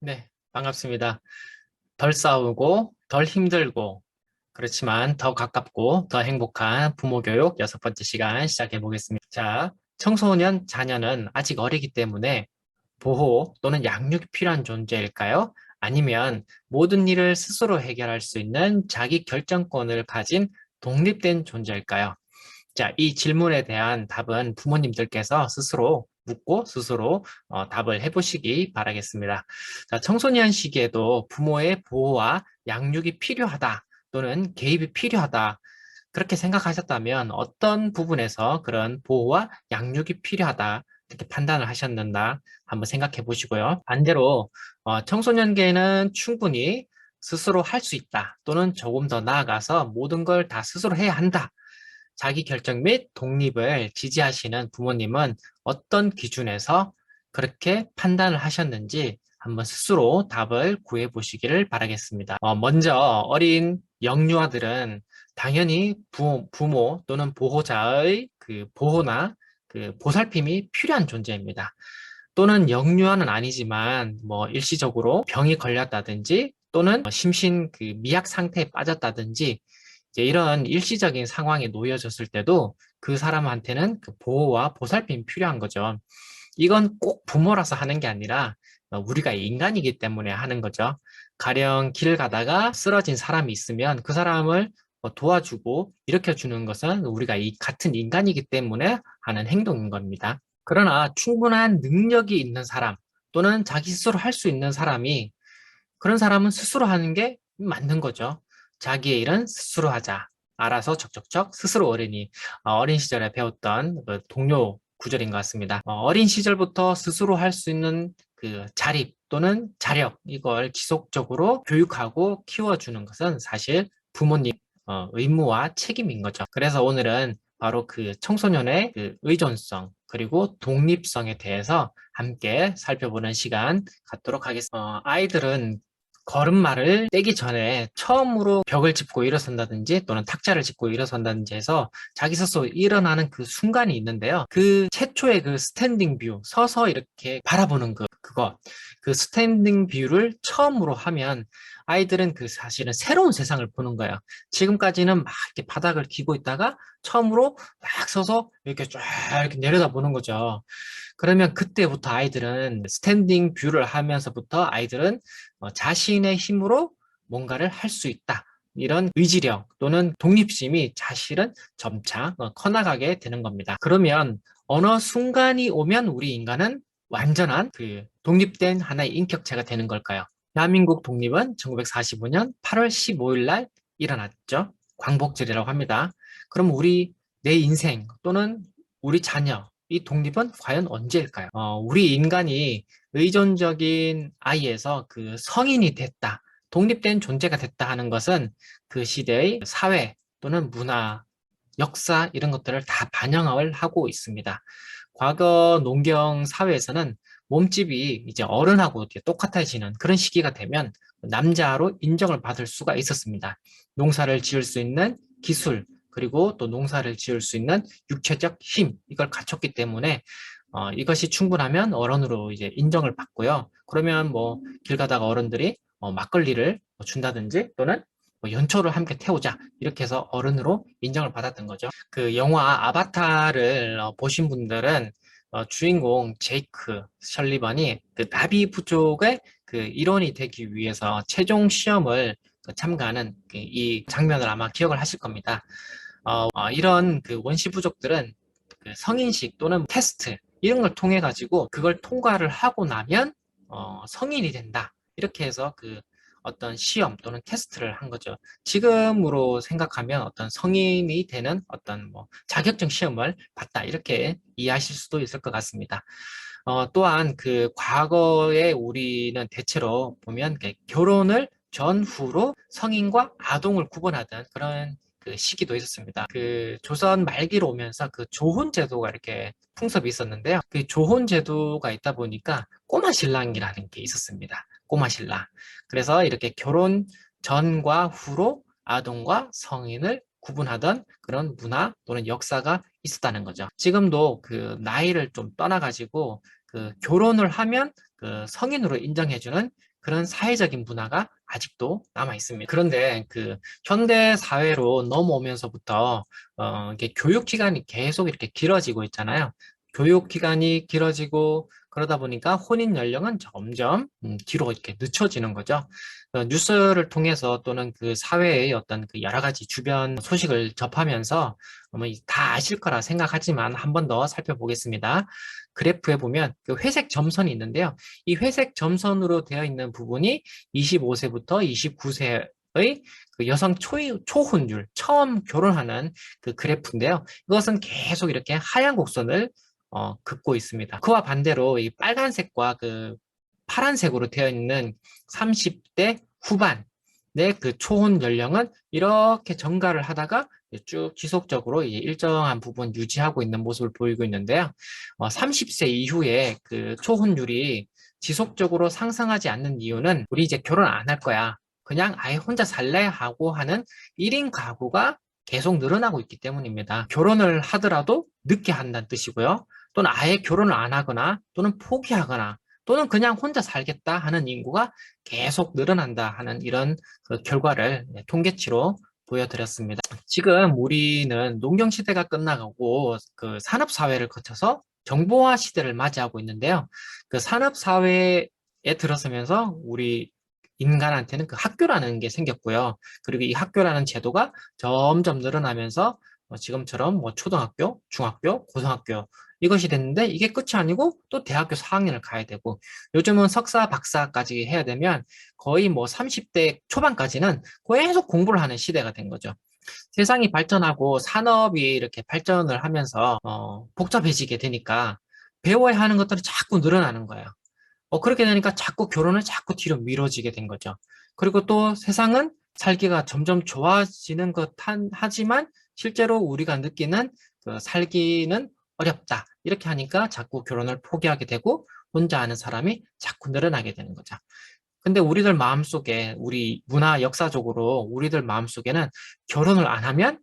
네, 반갑습니다. 덜 싸우고, 덜 힘들고, 그렇지만 더 가깝고, 더 행복한 부모 교육 여섯 번째 시간 시작해 보겠습니다. 자, 청소년 자녀는 아직 어리기 때문에 보호 또는 양육이 필요한 존재일까요? 아니면 모든 일을 스스로 해결할 수 있는 자기 결정권을 가진 독립된 존재일까요? 자, 이 질문에 대한 답은 부모님들께서 스스로 묻고 스스로 어, 답을 해보시기 바라겠습니다. 자, 청소년 시기에도 부모의 보호와 양육이 필요하다 또는 개입이 필요하다 그렇게 생각하셨다면 어떤 부분에서 그런 보호와 양육이 필요하다 이렇게 판단을 하셨는가 한번 생각해 보시고요. 반대로 어, 청소년기에는 충분히 스스로 할 수 있다 또는 조금 더 나아가서 모든 걸 다 스스로 해야 한다. 자기 결정 및 독립을 지지하시는 부모님은 어떤 기준에서 그렇게 판단을 하셨는지 한번 스스로 답을 구해 보시기를 바라겠습니다. 어, 먼저 어린 영유아들은 당연히 부, 부모 또는 보호자의 그 보호나 그 보살핌이 필요한 존재입니다. 또는 영유아는 아니지만 뭐 일시적으로 병이 걸렸다든지 또는 심신 그 미약 상태에 빠졌다든지 이제 이런 일시적인 상황에 놓여졌을 때도 그 사람한테는 그 보호와 보살핌이 필요한 거죠. 이건 꼭 부모라서 하는 게 아니라 우리가 인간이기 때문에 하는 거죠. 가령 길 가다가 쓰러진 사람이 있으면 그 사람을 뭐 도와주고 일으켜주는 것은 우리가 이 같은 인간이기 때문에 하는 행동인 겁니다. 그러나 충분한 능력이 있는 사람 또는 자기 스스로 할 수 있는 사람이 그런 사람은 스스로 하는 게 맞는 거죠. 자기의 일은 스스로 하자. 알아서 척척척 스스로 어린이 어, 어린 시절에 배웠던 그 동료 구절인 것 같습니다. 어, 어린 시절부터 스스로 할 수 있는 그 자립 또는 자력 이걸 지속적으로 교육하고 키워주는 것은 사실 부모님 어, 의무와 책임인 거죠. 그래서 오늘은 바로 그 청소년의 그 의존성 그리고 독립성에 대해서 함께 살펴보는 시간 갖도록 하겠습니다. 어, 아이들은 걸음마를 떼기 전에 처음으로 벽을 짚고 일어선다든지 또는 탁자를 짚고 일어선다든지 해서 자기 스스로 일어나는 그 순간이 있는데요. 그 최초의 그 스탠딩 뷰, 서서 이렇게 바라보는 그, 그거, 그 스탠딩 뷰를 처음으로 하면 아이들은 그 사실은 새로운 세상을 보는 거예요. 지금까지는 막 이렇게 바닥을 기고 있다가 처음으로 막 서서 이렇게 쫙 이렇게 내려다 보는 거죠. 그러면 그때부터 아이들은 스탠딩 뷰를 하면서부터 아이들은 어, 자신의 힘으로 뭔가를 할 수 있다. 이런 의지력 또는 독립심이 사실은 점차 어, 커나가게 되는 겁니다. 그러면 어느 순간이 오면 우리 인간은 완전한 그 독립된 하나의 인격체가 되는 걸까요? 대한민국 독립은 1945년 8월 15일 날 일어났죠. 광복절이라고 합니다. 그럼 우리 내 인생 또는 우리 자녀 이 독립은 과연 언제일까요? 어, 우리 인간이 의존적인 아이에서 그 성인이 됐다, 독립된 존재가 됐다 하는 것은 그 시대의 사회 또는 문화, 역사 이런 것들을 다 반영을 하고 있습니다. 과거 농경 사회에서는 몸집이 이제 어른하고 똑같아지는 그런 시기가 되면 남자로 인정을 받을 수가 있었습니다. 농사를 지을 수 있는 기술, 그리고 또 농사를 지을 수 있는 육체적 힘 이걸 갖췄기 때문에 어, 이것이 충분하면 어른으로 이제 인정을 받고요. 그러면 뭐 길 가다가 어른들이 어, 막걸리를 뭐 준다든지 또는 뭐 연초를 함께 태우자 이렇게 해서 어른으로 인정을 받았던 거죠. 그 영화 아바타를 어, 보신 분들은 어, 주인공 제이크 셜리번이 그 나비 부족의 그 일원이 되기 위해서 최종 시험을 그 참가하는 그이 장면을 아마 기억을 하실 겁니다. 어, 어, 이런 그 원시 부족들은 그 성인식 또는 테스트 이런 걸 통해 가지고 그걸 통과를 하고 나면 어, 성인이 된다 이렇게 해서 그 어떤 시험 또는 테스트를 한 거죠. 지금으로 생각하면 어떤 성인이 되는 어떤 뭐 자격증 시험을 봤다 이렇게 이해하실 수도 있을 것 같습니다. 어, 또한 그 과거에 우리는 대체로 보면 결혼을 전후로 성인과 아동을 구분하던 그런 그 시기도 있었습니다. 그 조선 말기로 오면서 그 조혼 제도가 이렇게 풍습이 있었는데요. 그 조혼 제도가 있다 보니까 꼬마 신랑이라는 게 있었습니다. 꼬마 신랑. 그래서 이렇게 결혼 전과 후로 아동과 성인을 구분하던 그런 문화 또는 역사가 있었다는 거죠. 지금도 그 나이를 좀 떠나가지고 그 결혼을 하면 그 성인으로 인정해주는 그런 사회적인 문화가 아직도 남아 있습니다. 그런데 그 현대 사회로 넘어오면서부터 어 이게 교육 기간이 계속 이렇게 길어지고 있잖아요. 교육 기간이 길어지고 그러다 보니까 혼인 연령은 점점 음, 뒤로 이렇게 늦춰지는 거죠. 어, 뉴스를 통해서 또는 그 사회의 어떤 그 여러 가지 주변 소식을 접하면서 아마 이- 다 아실 거라 생각하지만 한 번 더 살펴보겠습니다. 그래프에 보면 그 회색 점선이 있는데요. 이 회색 점선으로 되어 있는 부분이 25세부터 29세의 그 여성 초, 초혼율, 처음 결혼하는 그 그래프인데요. 이것은 계속 이렇게 하얀 곡선을 어, 긋고 있습니다. 그와 반대로 이 빨간색과 그 파란색으로 되어 있는 30대 후반의 그 초혼 연령은 이렇게 증가를 하다가 쭉 지속적으로 이제 일정한 부분 유지하고 있는 모습을 보이고 있는데요. 어, 30세 이후에 그 초혼율이 지속적으로 상승하지 않는 이유는 우리 이제 결혼 안 할 거야. 그냥 아예 혼자 살래 하고 하는 1인 가구가 계속 늘어나고 있기 때문입니다. 결혼을 하더라도 늦게 한다는 뜻이고요. 또는 아예 결혼을 안 하거나 또는 포기하거나 또는 그냥 혼자 살겠다 하는 인구가 계속 늘어난다 하는 이런 그 결과를 네, 통계치로 보여드렸습니다. 지금 우리는 농경 시대가 끝나가고 그 산업 사회를 거쳐서 정보화 시대를 맞이하고 있는데요. 그 산업 사회에 들어서면서 우리 인간한테는 그 학교라는 게 생겼고요. 그리고 이 학교라는 제도가 점점 늘어나면서 뭐 지금처럼 뭐 초등학교, 중학교, 고등학교 이것이 됐는데 이게 끝이 아니고 또 대학교 4학년을 가야 되고 요즘은 석사, 박사까지 해야 되면 거의 뭐 30대 초반까지는 계속 공부를 하는 시대가 된 거죠. 세상이 발전하고 산업이 이렇게 발전을 하면서 어, 복잡해지게 되니까 배워야 하는 것들이 자꾸 늘어나는 거예요. 어, 그렇게 되니까 자꾸 결혼을 자꾸 뒤로 미뤄지게 된 거죠. 그리고 또 세상은 살기가 점점 좋아지는 것 한- 하지만 실제로 우리가 느끼는 그 살기는 어렵다. 이렇게 하니까 자꾸 결혼을 포기하게 되고 혼자 하는 사람이 자꾸 늘어나게 되는 거죠. 근데 우리들 마음속에 우리 문화 역사적으로 우리들 마음속에는 결혼을 안 하면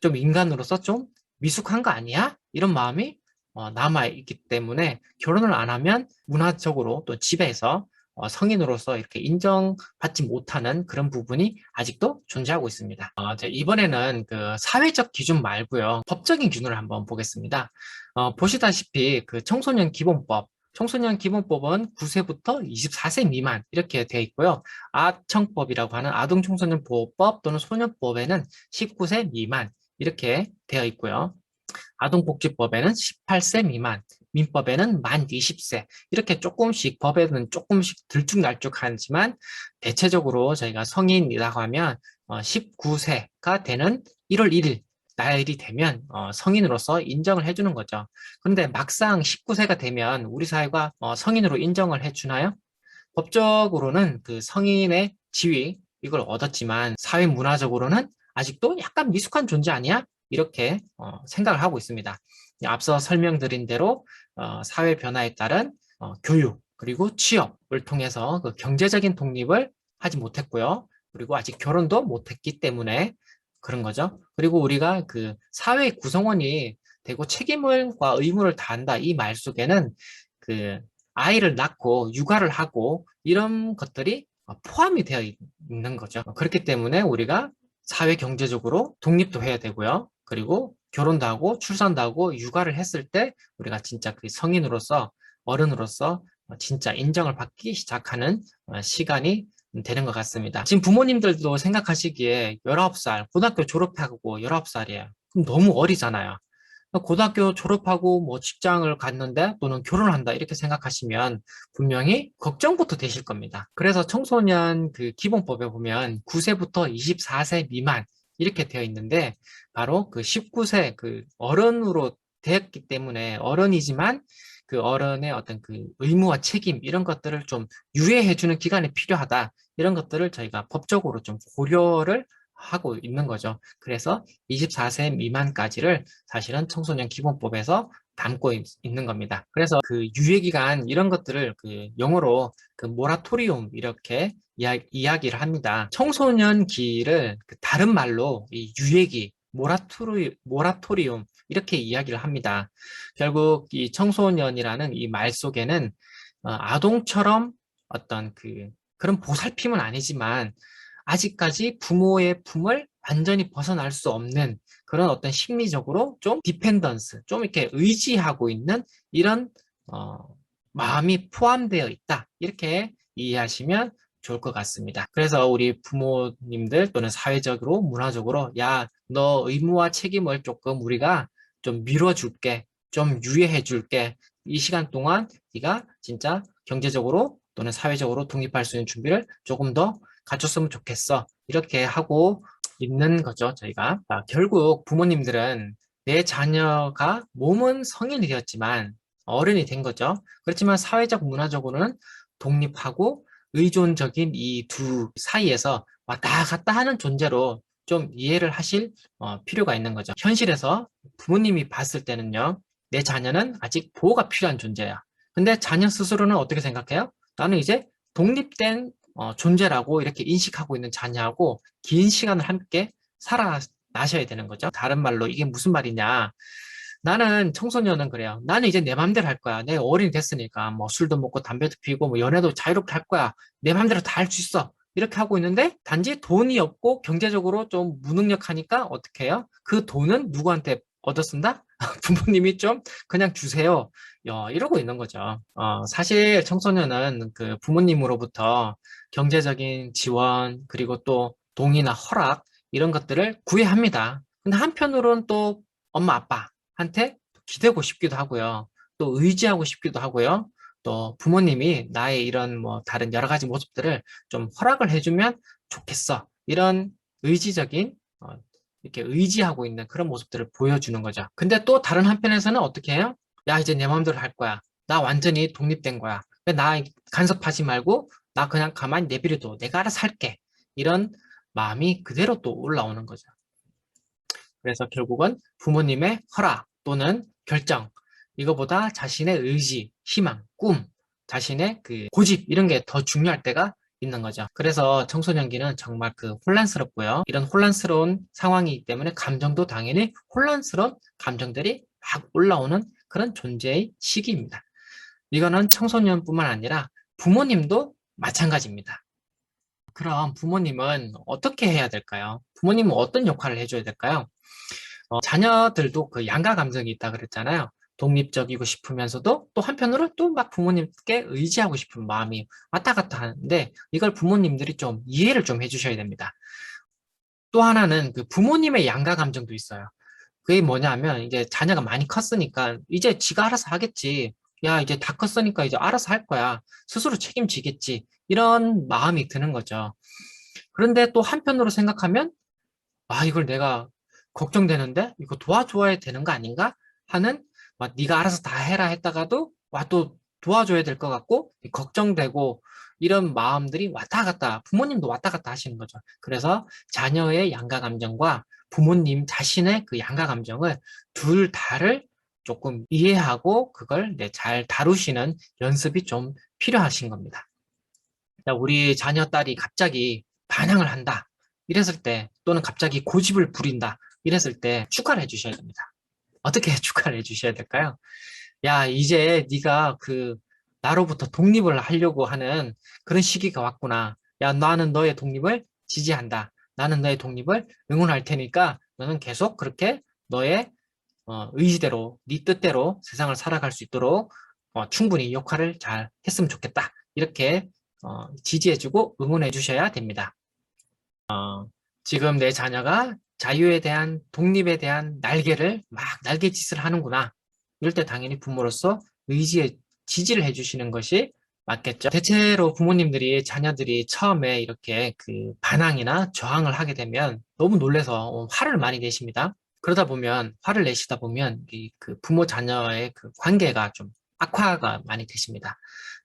좀 인간으로서 좀 미숙한 거 아니야? 이런 마음이 어, 남아있기 때문에 결혼을 안 하면 문화적으로 또 집에서 어, 성인으로서 이렇게 인정받지 못하는 그런 부분이 아직도 존재하고 있습니다. 어, 이번에는 그 사회적 기준 말고요. 법적인 기준을 한번 보겠습니다. 어, 보시다시피 그 청소년 기본법, 청소년 기본법은 9세부터 24세 미만 이렇게 되어 있고요. 아청법이라고 하는 아동청소년 보호법 또는 소년법에는 19세 미만 이렇게 되어 있고요. 아동복지법에는 18세 미만, 민법에는 만 20세 이렇게 조금씩 법에는 조금씩 들쭉날쭉하지만 대체적으로 저희가 성인이라고 하면 19세가 되는 1월 1일 날이 되면 어, 성인으로서 인정을 해주는 거죠. 그런데 막상 19세가 되면 우리 사회가 어, 성인으로 인정을 해주나요? 법적으로는 그 성인의 지위 이걸 얻었지만 사회 문화적으로는 아직도 약간 미숙한 존재 아니야? 이렇게 어, 생각을 하고 있습니다. 앞서 설명드린 대로 어, 사회 변화에 따른 어, 교육 그리고 취업을 통해서 그 경제적인 독립을 하지 못했고요. 그리고 아직 결혼도 못했기 때문에 그런 거죠. 그리고 우리가 그 사회 구성원이 되고 책임을과 의무를 다한다 이 말 속에는 그 아이를 낳고 육아를 하고 이런 것들이 포함이 되어 있는 거죠. 그렇기 때문에 우리가 사회 경제적으로 독립도 해야 되고요. 그리고 결혼도 하고 출산도 하고 육아를 했을 때 우리가 진짜 그 성인으로서 어른으로서 진짜 인정을 받기 시작하는 시간이 되는 것 같습니다. 지금 부모님들도 생각하시기에 19살, 고등학교 졸업하고 19살이에요. 그럼 너무 어리잖아요. 고등학교 졸업하고 뭐 직장을 갔는데 또는 결혼을 한다 이렇게 생각하시면 분명히 걱정부터 되실 겁니다. 그래서 청소년 그 기본법에 보면 9세부터 24세 미만 이렇게 되어 있는데 바로 그 19세 그 어른으로 되었기 때문에 어른이지만 그 어른의 어떤 그 의무와 책임 이런 것들을 좀 유예해 주는 기간이 필요하다 이런 것들을 저희가 법적으로 좀 고려를 하고 있는 거죠. 그래서 24세 미만까지를 사실은 청소년 기본법에서 담고 있, 는 겁니다. 그래서 그 유예기간 이런 것들을 그 영어로 그 모라토리움 이렇게 이야, 이야 기를 합니다. 청소년기를 그 다른 말로 이 유예기, 모라토리, 모라토리움 이렇게 이야기를 합니다. 결국 이 청소년이라는 이 말 속에는 어, 아동처럼 어떤 그 그런 보살핌은 아니지만 아직까지 부모의 품을 완전히 벗어날 수 없는 그런 어떤 심리적으로 좀 디펜던스, 좀 이렇게 의지하고 있는 이런 어, 마음이 포함되어 있다. 이렇게 이해하시면 좋을 것 같습니다. 그래서 우리 부모님들 또는 사회적으로 문화적으로 야, 너 의무와 책임을 조금 우리가 좀 미뤄줄게, 좀 유예해 줄게. 이 시간 동안 네가 진짜 경제적으로 또는 사회적으로 독립할 수 있는 준비를 조금 더 갖췄으면 좋겠어. 이렇게 하고 있는 거죠, 저희가. 아, 결국 부모님들은 내 자녀가 몸은 성인이 되었지만 어른이 된 거죠. 그렇지만 사회적 문화적으로는 독립하고 의존적인 이 두 사이에서 왔다 갔다 하는 존재로 좀 이해를 하실 어, 필요가 있는 거죠. 현실에서 부모님이 봤을 때는요, 내 자녀는 아직 보호가 필요한 존재야. 근데 자녀 스스로는 어떻게 생각해요? 나는 이제 독립된 어, 존재라고 이렇게 인식하고 있는 자녀하고 긴 시간을 함께 살아나셔야 되는 거죠. 다른 말로 이게 무슨 말이냐. 나는 청소년은 그래요. 나는 이제 내 맘대로 할 거야. 내가 어른이 됐으니까 뭐 술도 먹고 담배도 피우고 뭐 연애도 자유롭게 할 거야. 내 맘대로 다 할 수 있어. 이렇게 하고 있는데 단지 돈이 없고 경제적으로 좀 무능력하니까 어떻게 해요? 그 돈은 누구한테 쓴다? 부모님이 좀 그냥 주세요. 야, 이러고 있는 거죠. 어, 사실 청소년은 그 부모님으로부터 경제적인 지원 그리고 또 동의나 허락 이런 것들을 구해합니다. 근데 한편으로는 또 엄마 아빠한테 기대고 싶기도 하고요. 또 의지하고 싶기도 하고요. 또 부모님이 나의 이런 뭐 다른 여러 가지 모습들을 좀 허락을 해주면 좋겠어. 이런 의지적인 어, 이렇게 의지하고 있는 그런 모습들을 보여주는 거죠. 근데 또 다른 한편에서는 어떻게 해요? 야 이제 내 마음대로 할 거야. 나 완전히 독립된 거야. 나 간섭하지 말고 나 그냥 가만히 내버려둬. 내가 알아서 할게. 이런 마음이 그대로 또 올라오는 거죠. 그래서 결국은 부모님의 허락 또는 결정 이거보다 자신의 의지, 희망, 꿈, 자신의 그 고집 이런 게 더 중요할 때가 있는 거죠. 그래서 청소년기는 정말 그 혼란스럽고요. 이런 혼란스러운 상황이기 때문에 감정도 당연히 혼란스러운 감정들이 막 올라오는 그런 존재의 시기입니다. 이거는 청소년뿐만 아니라 부모님도 마찬가지입니다. 그럼 부모님은 어떻게 해야 될까요? 부모님은 어떤 역할을 해줘야 될까요? 어, 자녀들도 그 양가 감정이 있다 그랬잖아요. 독립적이고 싶으면서도 또 한편으로 또 막 부모님께 의지하고 싶은 마음이 왔다 갔다 하는데 이걸 부모님들이 좀 이해를 좀 해주셔야 됩니다. 또 하나는 그 부모님의 양가 감정도 있어요. 그게 뭐냐면 이제 자녀가 많이 컸으니까 이제 지가 알아서 하겠지. 야, 이제 다 컸으니까 이제 알아서 할 거야. 스스로 책임지겠지. 이런 마음이 드는 거죠. 그런데 또 한편으로 생각하면 아, 이걸 내가 걱정되는데 이거 도와줘야 되는 거 아닌가 하는 막 네가 알아서 다 해라 했다가도 와 또 도와줘야 될 것 같고 걱정되고 이런 마음들이 왔다 갔다 부모님도 왔다 갔다 하시는 거죠. 그래서 자녀의 양가 감정과 부모님 자신의 그 양가 감정을 둘 다를 조금 이해하고 그걸 네, 잘 다루시는 연습이 좀 필요하신 겁니다. 우리 자녀 딸이 갑자기 반항을 한다. 이랬을 때 또는 갑자기 고집을 부린다. 이랬을 때 축하를 해주셔야 됩니다. 어떻게 축하를 해주셔야 될까요? 야 이제 네가 그 나로부터 독립을 하려고 하는 그런 시기가 왔구나. 야 나는 너의 독립을 지지한다. 나는 너의 독립을 응원할 테니까 너는 계속 그렇게 너의 어, 의지대로 네 뜻대로 세상을 살아갈 수 있도록 어, 충분히 역할을 잘 했으면 좋겠다. 이렇게 어, 지지해주고 응원해 주셔야 됩니다. 어, 지금 내 자녀가 자유에 대한 독립에 대한 날개를 막 날개짓을 하는구나. 이럴 때 당연히 부모로서 의지에 지지를 해주시는 것이 맞겠죠. 대체로 부모님들이 자녀들이 처음에 이렇게 그 반항이나 저항을 하게 되면 너무 놀래서 화를 많이 내십니다. 그러다 보면 화를 내시다 보면 그 부모 자녀의 그 관계가 좀 악화가 많이 되십니다.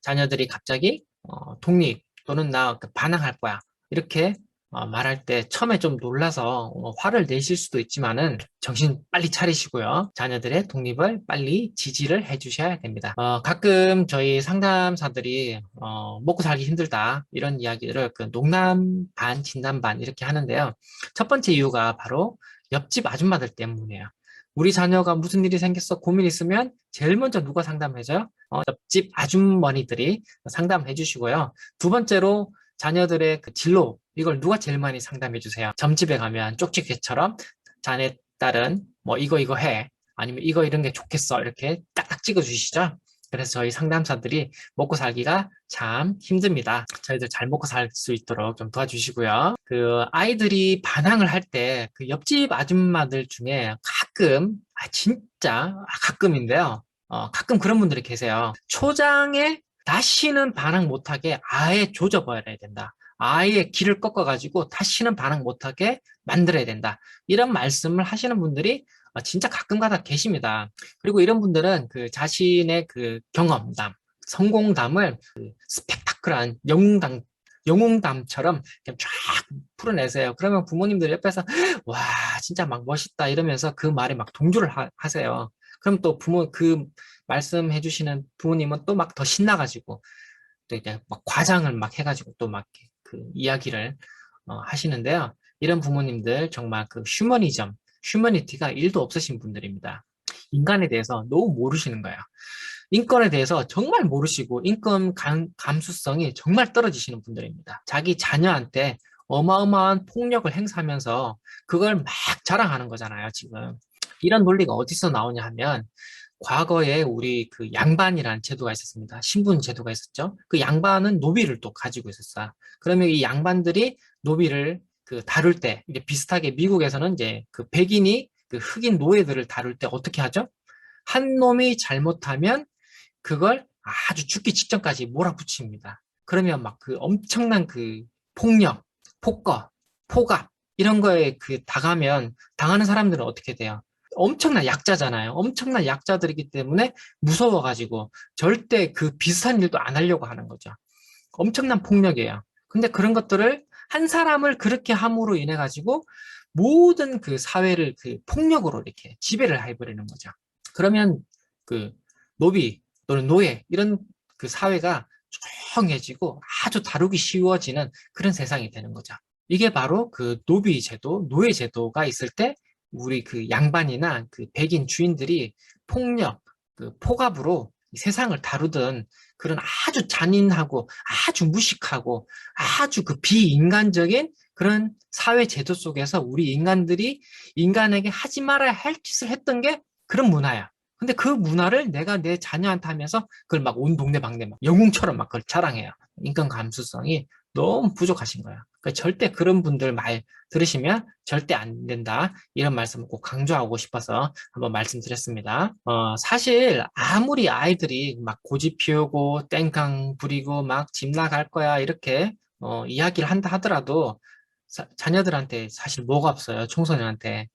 자녀들이 갑자기 어, 독립 또는 나그 반항할 거야 이렇게 어, 말할 때 처음에 좀 놀라서 어, 화를 내실 수도 있지만은 정신 빨리 차리시고요. 자녀들의 독립을 빨리 지지를 해주셔야 됩니다. 어, 가끔 저희 상담사들이 어, 먹고 살기 힘들다 이런 이야기를 그 농담 반 진담 반 이렇게 하는데요. 첫 번째 이유가 바로 옆집 아줌마들 때문이에요. 우리 자녀가 무슨 일이 생겼어 고민 있으면 제일 먼저 누가 상담해줘요? 어, 옆집 아주머니들이 상담해 주시고요. 두 번째로 자녀들의 그 진로 이걸 누가 제일 많이 상담해 주세요. 점집에 가면 쪽지게처럼 자네 딸은 뭐 이거 이거 해 아니면 이거 이런 게 좋겠어 이렇게 딱딱 찍어 주시죠. 그래서 저희 상담사들이 먹고 살기가 참 힘듭니다. 저희들 잘 먹고 살 수 있도록 좀 도와주시고요. 그 아이들이 반항을 할 때 그 옆집 아줌마들 중에 가끔 아 진짜 가끔인데요. 어, 가끔 그런 분들이 계세요. 초장에 다시는 반항 못하게 아예 조져버려야 된다. 아예 길을 꺾어가지고 다시는 반항 못하게 만들어야 된다. 이런 말씀을 하시는 분들이 어, 진짜 가끔가다 계십니다. 그리고 이런 분들은 그 자신의 그 경험담, 성공담을 그 스펙타클한 영웅담, 영웅담처럼 그냥 쫙 풀어내세요. 그러면 부모님들 옆에서 와 진짜 막 멋있다 이러면서 그 말에 막 동조를 하, 하세요. 그럼 또 부모 그 말씀해 주시는 부모님은 또 막 더 신나가지고 또 이제 막 과장을 막 해가지고 또 막 그 이야기를 어, 하시는데요. 이런 부모님들 정말 그 휴머니즘, 휴머니티가 1도 없으신 분들입니다. 인간에 대해서 너무 모르시는 거예요. 인권에 대해서 정말 모르시고 인권 감, 감수성이 정말 떨어지시는 분들입니다. 자기 자녀한테 어마어마한 폭력을 행사하면서 그걸 막 자랑하는 거잖아요, 지금. 이런 논리가 어디서 나오냐 하면 과거에 우리 그 양반이라는 제도가 있었습니다. 신분 제도가 있었죠. 그 양반은 노비를 또 가지고 있었어요. 그러면 이 양반들이 노비를 그 다룰 때 이제 비슷하게 미국에서는 이제 그 백인이 그 흑인 노예들을 다룰 때 어떻게 하죠? 한 놈이 잘못하면 그걸 아주 죽기 직전까지 몰아붙입니다. 그러면 막 그 엄청난 그 폭력, 폭거, 폭압 이런 거에 그 당하면 당하는 사람들은 어떻게 돼요? 엄청난 약자잖아요. 엄청난 약자들이기 때문에 무서워가지고 절대 그 비슷한 일도 안 하려고 하는 거죠. 엄청난 폭력이에요. 근데 그런 것들을 한 사람을 그렇게 함으로 인해 가지고 모든 그 사회를 그 폭력으로 이렇게 지배를 해버리는 거죠. 그러면 그 노비 또는 노예 이런 그 사회가 조용해지고 아주 다루기 쉬워지는 그런 세상이 되는 거죠. 이게 바로 그 노비 제도, 노예 제도가 있을 때 우리 그 양반이나 그 백인 주인들이 폭력, 그 폭압으로 세상을 다루던 그런 아주 잔인하고 아주 무식하고 아주 그 비인간적인 그런 사회 제도 속에서 우리 인간들이 인간에게 하지 말아야 할 짓을 했던 게 그런 문화야. 근데 그 문화를 내가 내 자녀한테 하면서 그걸 막 온 동네 방네 막 영웅처럼 막 그걸 자랑해요. 인간 감수성이 너무 부족하신 거야. 그러니까 절대 그런 분들 말 들으시면 절대 안 된다. 이런 말씀을 꼭 강조하고 싶어서 한번 말씀드렸습니다. 어, 사실 아무리 아이들이 막 고집 피우고 땡깡 부리고 막 집 나갈 거야 이렇게 어, 이야기를 한다 하더라도 사, 자녀들한테 사실 뭐가 없어요. 청소년한테.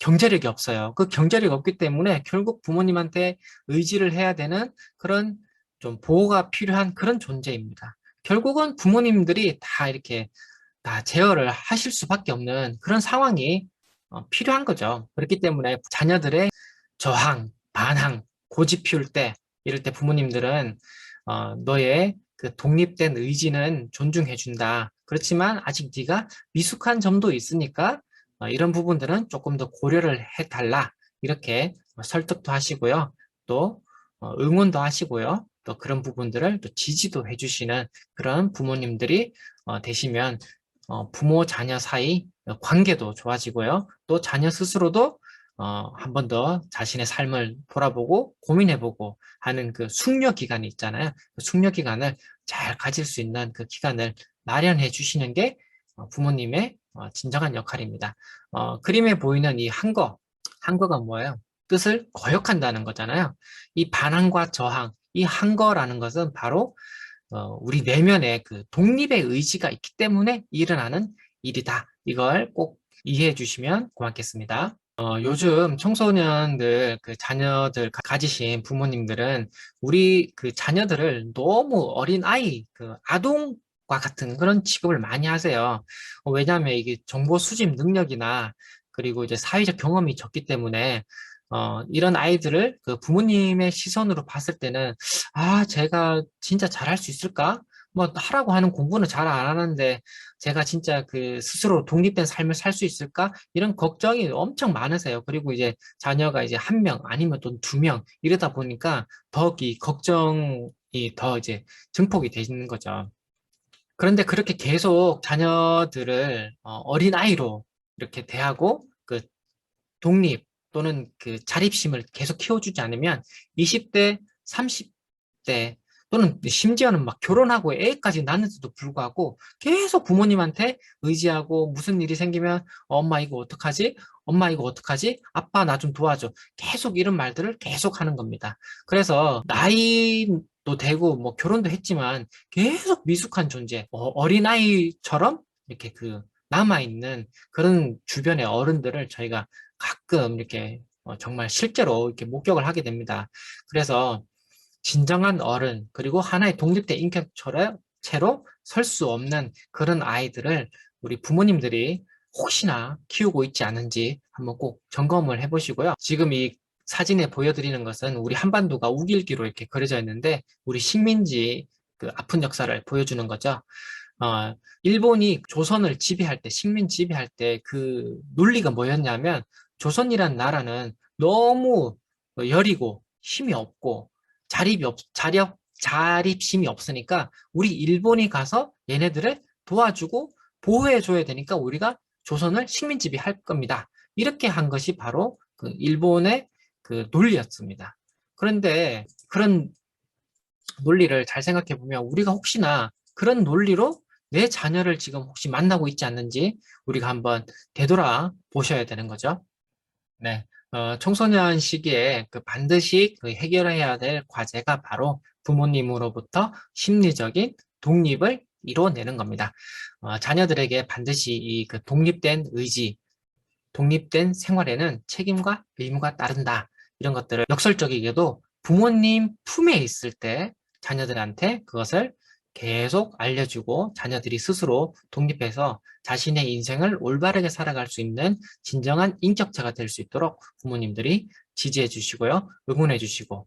경제력이 없어요. 그 경제력이 없기 때문에 결국 부모님한테 의지를 해야 되는 그런 좀 보호가 필요한 그런 존재입니다. 결국은 부모님들이 다 이렇게 다 제어를 하실 수밖에 없는 그런 상황이 어, 필요한 거죠. 그렇기 때문에 자녀들의 저항, 반항, 고집 피울 때 이럴 때 부모님들은 어, 너의 그 독립된 의지는 존중해 준다. 그렇지만 아직 네가 미숙한 점도 있으니까 어, 이런 부분들은 조금 더 고려를 해달라. 이렇게 설득도 하시고요. 또 어, 응원도 하시고요. 또 그런 부분들을 또 지지도 해주시는 그런 부모님들이 어, 되시면 어, 부모 자녀 사이 관계도 좋아지고요. 또 자녀 스스로도 어, 한 번 더 자신의 삶을 돌아보고 고민해보고 하는 그 숙려 기간이 있잖아요. 그 숙려 기간을 잘 가질 수 있는 그 기간을 마련해 주시는 게 어, 부모님의 어, 진정한 역할입니다. 어, 그림에 보이는 이 한거, 한거가 뭐예요? 뜻을 거역한다는 거잖아요. 이 반항과 저항, 이 한 거라는 것은 바로 어, 우리 내면에 그 독립의 의지가 있기 때문에 일어나는 일이다. 이걸 꼭 이해해 주시면 고맙겠습니다. 어, 요즘 청소년들, 그 자녀들 가지신 부모님들은 우리 그 자녀들을 너무 어린 아이, 그 아동 과 같은 그런 취급을 많이 하세요. 어, 왜냐하면 이게 정보 수집 능력이나 그리고 이제 사회적 경험이 적기 때문에 어, 이런 아이들을 그 부모님의 시선으로 봤을 때는 아, 제가 진짜 잘할 수 있을까? 뭐 하라고 하는 공부는 잘 안 하는데 제가 진짜 그 스스로 독립된 삶을 살 수 있을까? 이런 걱정이 엄청 많으세요. 그리고 이제 자녀가 이제 한 명 아니면 또 두 명 이러다 보니까 더이 걱정이 더 이제 증폭이 되는 거죠. 그런데 그렇게 계속 자녀들을 어, 어린아이로 이렇게 대하고 그 독립 또는 그 자립심을 계속 키워주지 않으면 20대, 30대 또는 심지어는 막 결혼하고 애까지 낳는데도 불구하고 계속 부모님한테 의지하고 무슨 일이 생기면 엄마 이거 어떡하지? 엄마 이거 어떡하지? 아빠 나 좀 도와줘. 계속 이런 말들을 계속 하는 겁니다. 그래서 나이도 되고 뭐 결혼도 했지만 계속 미숙한 존재, 어, 어린아이처럼 이렇게 그 남아있는 그런 주변의 어른들을 저희가 가끔 이렇게 어, 정말 실제로 이렇게 목격을 하게 됩니다. 그래서 진정한 어른 그리고 하나의 독립된 인격체로 설 수 없는 그런 아이들을 우리 부모님들이 혹시나 키우고 있지 않은지 한번 꼭 점검을 해보시고요. 지금 이 사진에 보여드리는 것은 우리 한반도가 우길기로 이렇게 그려져 있는데 우리 식민지 그 아픈 역사를 보여주는 거죠. 어, 일본이 조선을 지배할 때, 식민 지배할 때 그 논리가 뭐였냐면 조선이란 나라는 너무 여리고 힘이 없고 자립이 없, 자립, 자립심이 없으니까 우리 일본이 가서 얘네들을 도와주고 보호해줘야 되니까 우리가 조선을 식민지배 할 겁니다. 이렇게 한 것이 바로 그 일본의 그 논리였습니다. 그런데 그런 논리를 잘 생각해 보면 우리가 혹시나 그런 논리로 내 자녀를 지금 혹시 만나고 있지 않는지 우리가 한번 되돌아 보셔야 되는 거죠. 네. 어, 청소년 시기에 그 반드시 그 해결해야 될 과제가 바로 부모님으로부터 심리적인 독립을 이뤄내는 겁니다. 어, 자녀들에게 반드시 이 그 독립된 의지, 독립된 생활에는 책임과 의무가 따른다. 이런 것들을 역설적이게도 부모님 품에 있을 때 자녀들한테 그것을 계속 알려주고 자녀들이 스스로 독립해서 자신의 인생을 올바르게 살아갈 수 있는 진정한 인격체가 될 수 있도록 부모님들이 지지해 주시고요. 응원해 주시고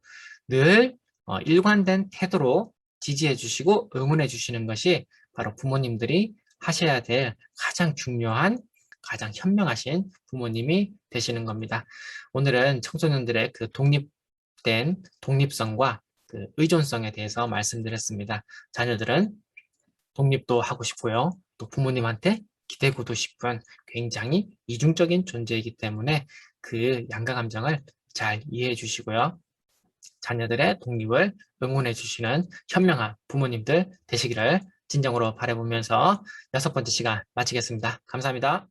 늘 어, 일관된 태도로 지지해 주시고 응원해 주시는 것이 바로 부모님들이 하셔야 될 가장 중요한 가장 현명하신 부모님이 되시는 겁니다. 오늘은 청소년들의 그 독립된 독립성과 그 의존성에 대해서 말씀드렸습니다. 자녀들은 독립도 하고 싶고요. 또 부모님한테 기대고도 싶은 굉장히 이중적인 존재이기 때문에 그 양가 감정을 잘 이해해 주시고요. 자녀들의 독립을 응원해 주시는 현명한 부모님들 되시기를 진정으로 바라보면서 여섯 번째 시간 마치겠습니다. 감사합니다.